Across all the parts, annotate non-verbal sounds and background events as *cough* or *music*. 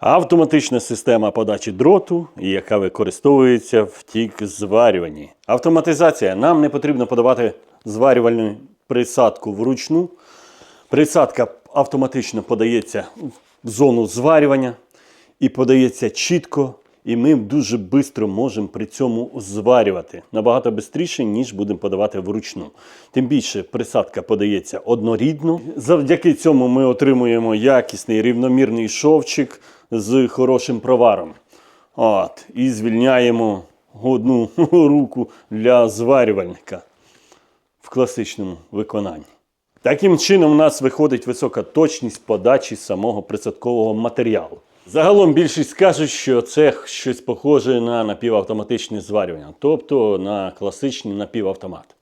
Автоматична система подачі дроту, яка використовується в тік зварюванні. Автоматизація. Нам не потрібно подавати зварювальну присадку вручну. Присадка автоматично подається в зону зварювання і подається чітко, і ми дуже швидко можемо при цьому зварювати. Набагато швидше, ніж будемо подавати вручну. Тим більше присадка подається однорідно. Завдяки цьому ми отримуємо якісний рівномірний шовчик з хорошим проваром. От, і звільняємо одну *laughs* руку для зварювальника в класичному виконанні. Таким чином, у нас виходить висока точність подачі самого присадкового матеріалу. Загалом більшість кажуть, що це щось похоже на напівавтоматичне зварювання, тобто на класичний напівавтомат.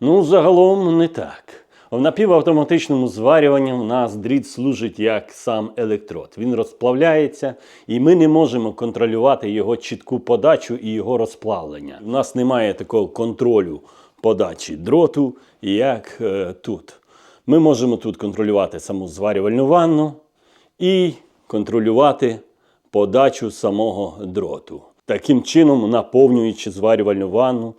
Ну, загалом не так. В напівавтоматичному зварюванні у нас дріт служить як сам електрод. Він розплавляється, і ми не можемо контролювати його чітку подачу і його розплавлення. У нас немає такого контролю подачі дроту, як е, тут. Ми можемо тут контролювати саму зварювальну ванну і контролювати подачу самого дроту. Таким чином, наповнюючи зварювальну ванну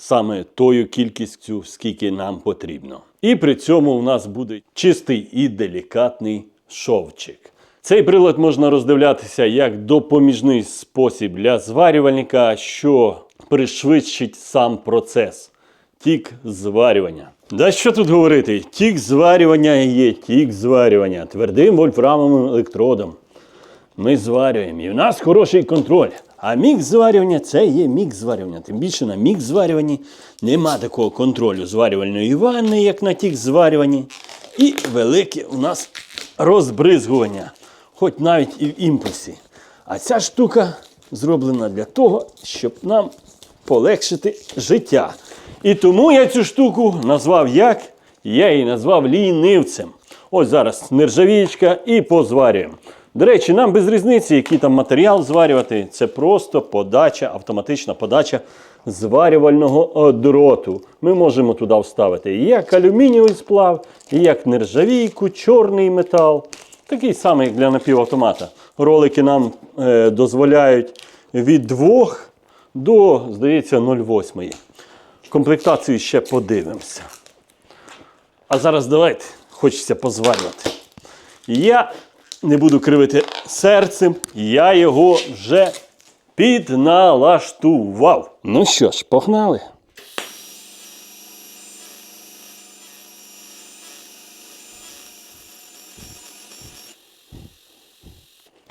саме тою кількістю, скільки нам потрібно. І при цьому у нас буде чистий і делікатний шовчик. Цей прилад можна роздивлятися як допоміжний спосіб для зварювальника, що пришвидшить сам процес тік зварювання. Да що тут говорити? Тік зварювання є тік зварювання твердим вольфрамовим електродом. Ми зварюємо, і в нас хороший контроль. А мікс зварювання це є мікс зварювання. Тим більше на мікс зварюванні нема такого контролю зварювальної ванни, як на тік зварюванні. І велике у нас розбризгування, хоч навіть і в імпульсі. А ця штука зроблена для того, щоб нам полегшити життя. І тому я цю штуку назвав як? Я її назвав лінивцем. Ось зараз нержавіючка і позварюємо. До речі, нам без різниці, який там матеріал зварювати, це просто подача, автоматична подача зварювального дроту. Ми можемо туди вставити як алюмінієвий сплав, як нержавійку, чорний метал. Такий самий, як для напівавтомата. Ролики нам е, дозволяють від 2 до, здається, 0,8. Комплектацію ще подивимося. А зараз давайте, хочеться позварювати. Я не буду кривити серцем, я його вже підналаштував. Ну що ж, погнали.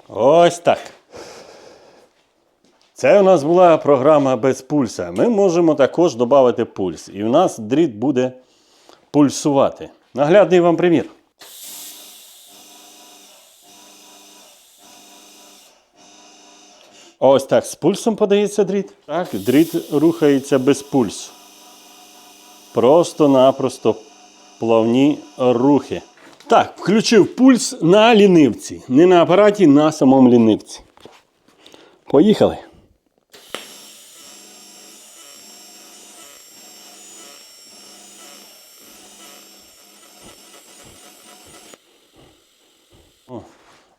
Ось так. Це у нас була програма без пульса. Ми можемо також додати пульс. І в нас дріт буде пульсувати. Наглядний вам примір. Ось так з пульсом подається дріт. Так, дріт рухається без пульсу. Просто-напросто плавні рухи. Так, включив пульс на лінивці. Не на апараті, на самому лінивці. Поїхали.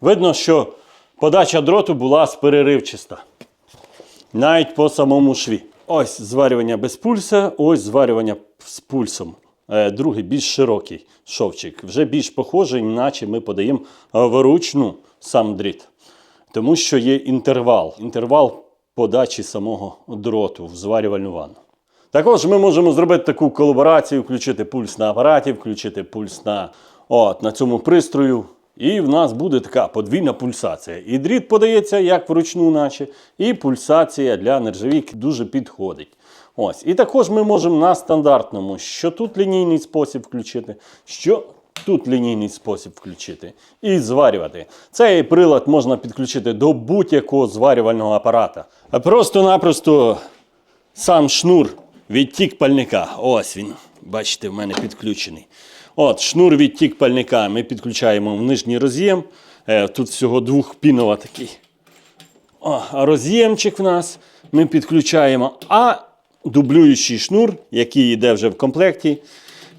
Видно, що подача дроту була переривчиста. Навіть по самому шві. Ось зварювання без пульса, ось зварювання з пульсом. Е, Другий більш широкий шовчик. Вже більш похожий, наче ми подаємо вручну сам дріт. Тому що є інтервал. Інтервал подачі самого дроту в зварювальну ванну. Також ми можемо зробити таку колаборацію, включити пульс на апараті, включити пульс на, от, на цьому пристрою. І в нас буде така подвійна пульсація. І дріт подається як вручну, наче, і пульсація для нержавійки дуже підходить. Ось. І також ми можемо на стандартному, що тут лінійний спосіб включити, що тут лінійний спосіб включити. І зварювати. Цей прилад можна підключити до будь-якого зварювального апарата. А просто-напросто сам шнур відтік пальника. Ось він. Бачите, в мене підключений. От, шнур відтік пальника ми підключаємо в нижній роз'єм. Е, Тут всього двохпінова такий. О, роз'ємчик в нас ми підключаємо. А дублюючий шнур, який йде вже в комплекті,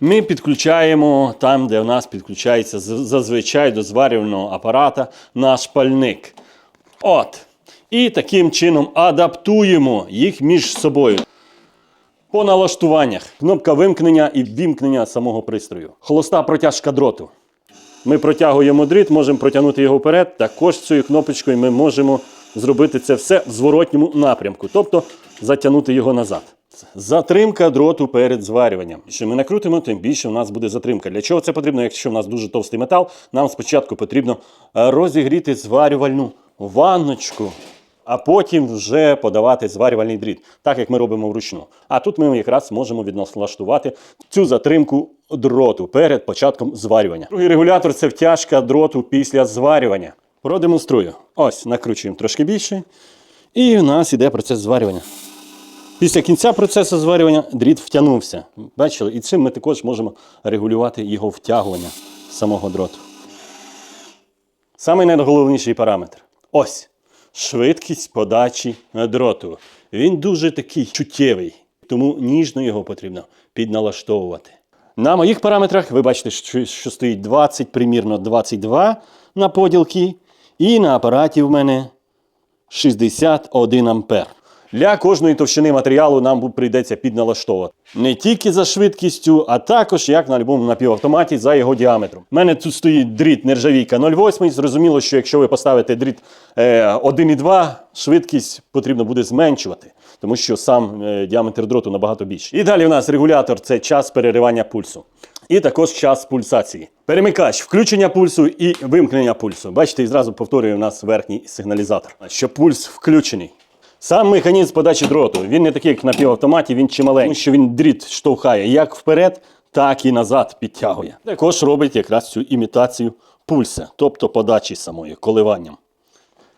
ми підключаємо там, де в нас підключається зазвичай до зварювального апарата наш пальник. От. І таким чином адаптуємо їх між собою. По налаштуваннях. Кнопка вимкнення і вімкнення самого пристрою. Холоста протяжка дроту. Ми протягуємо дріт, можемо протягнути його вперед. Також цією кнопочкою ми можемо зробити це все в зворотньому напрямку, тобто затягнути його назад. Затримка дроту перед зварюванням. Що ми накрутимо, тим більше у нас буде затримка. Для чого це потрібно? Якщо в нас дуже товстий метал, нам спочатку потрібно розігріти зварювальну ванночку, а потім вже подавати зварювальний дріт, так як ми робимо вручну. А тут ми якраз можемо відналаштувати цю затримку дроту перед початком зварювання. Другий регулятор це втяжка дроту після зварювання. Продемонструю. Ось, накручуємо трошки більше. І в нас іде процес зварювання. Після кінця процесу зварювання дріт втягнувся. Бачили? І цим ми також можемо регулювати його втягування самого дроту. Самий найголовніший параметр. Ось швидкість подачі дроту. Він дуже такий чуттєвий, тому ніжно його потрібно підналаштовувати. На моїх параметрах ви бачите, що, стоїть 20, примірно 22 на поділки. І на апараті в мене 61 ампер. Для кожної товщини матеріалу нам прийдеться підналаштовувати. Не тільки за швидкістю, а також, як на будь-якому напівавтоматі, за його діаметром. У мене тут стоїть дріт нержавійка 0,8. Зрозуміло, що якщо ви поставите дріт е, 1,2, швидкість потрібно буде зменшувати, тому що сам е, діаметр дроту набагато більший. І далі у нас регулятор це час переривання пульсу. І також час пульсації. Перемикач, включення пульсу і вимкнення пульсу. Бачите, і зразу повторює у нас верхній сигналізатор, що пульс включений. Сам механізм подачі дроту, він не такий, як в напівавтоматі, він чималенький, тому що він дріт штовхає як вперед, так і назад підтягує. Також робить якраз цю імітацію пульса, тобто подачі самої, коливанням.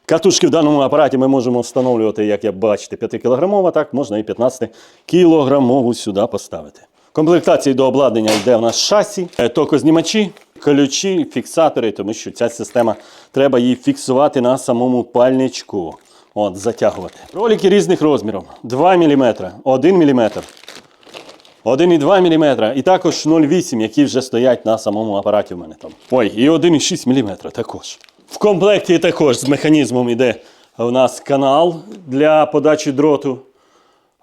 Катушки в даному апараті ми можемо встановлювати, як я бачите, 5 кілограмова, так можна і 15 кілограмову сюди поставити. Комплектації до обладнання йде в нас шасі, е, токознімачі, ключі, фіксатори, тому що ця система треба її фіксувати на самому пальничку. От, затягувати. Ролики різних розмірів: 2 мм, 1 мм, 1,2 мм і також 0,8, які вже стоять на самому апараті в мене там. Ой, і 1,6 мм також. В комплекті також з механізмом йде у нас канал для подачі дроту.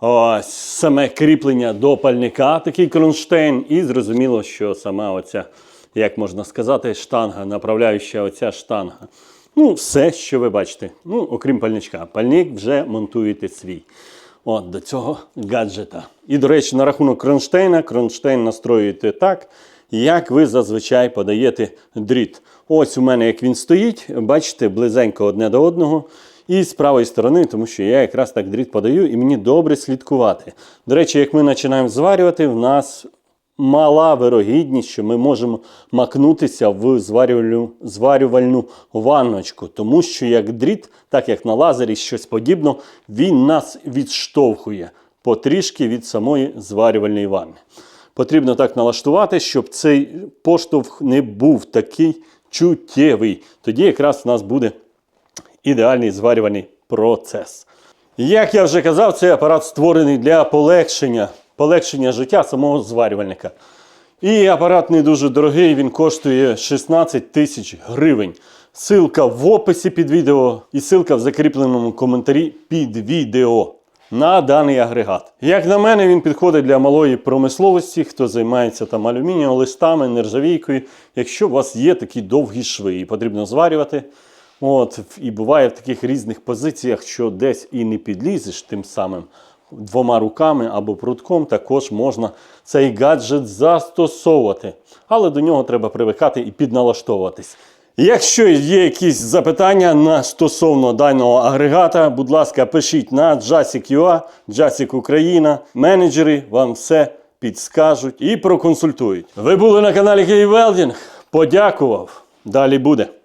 Ось саме кріплення до пальника, такий кронштейн. І зрозуміло, що сама оця, як можна сказати, штанга, направляюча оця штанга. Ну, все, що ви бачите. Ну, окрім пальничка. Пальник вже монтуєте свій. От до цього гаджета. І, до речі, на рахунок кронштейна, кронштейн настроюєте так, як ви зазвичай подаєте дріт. Ось у мене як він стоїть, бачите, близенько одне до одного. І з правої сторони, тому що я якраз так дріт подаю і мені добре слідкувати. До речі, як ми починаємо зварювати, в нас мала вирогідність, що ми можемо макнутися в зварювальну, зварювальну ванночку, тому що як дріт, так як на лазері, щось подібне, він нас відштовхує потрішки від самої зварювальної ванни. Потрібно так налаштувати, щоб цей поштовх не був такий чуттєвий. Тоді якраз у нас буде ідеальний зварювальний процес. Як я вже казав, цей апарат створений для полегшення, полегшення життя самого зварювальника. І апарат не дуже дорогий, він коштує 16 тисяч гривень. Силка в описі під відео і силка в закріпленому коментарі під відео на даний агрегат. Як на мене, він підходить для малої промисловості, хто займається там алюмінієм, листами, нержавійкою. Якщо у вас є такі довгі шви і потрібно зварювати. От, і буває в таких різних позиціях, що десь і не підлізеш тим самим двома руками або прутком, також можна цей гаджет застосовувати. Але до нього треба привикати і підналаштовуватись. Якщо є якісь запитання на стосовно даного агрегата, будь ласка, пишіть на Jasik.ua, Jasik Україна. Менеджери вам все підскажуть і проконсультують. Ви були на каналі Київ Велдінг. Подякував. Далі буде.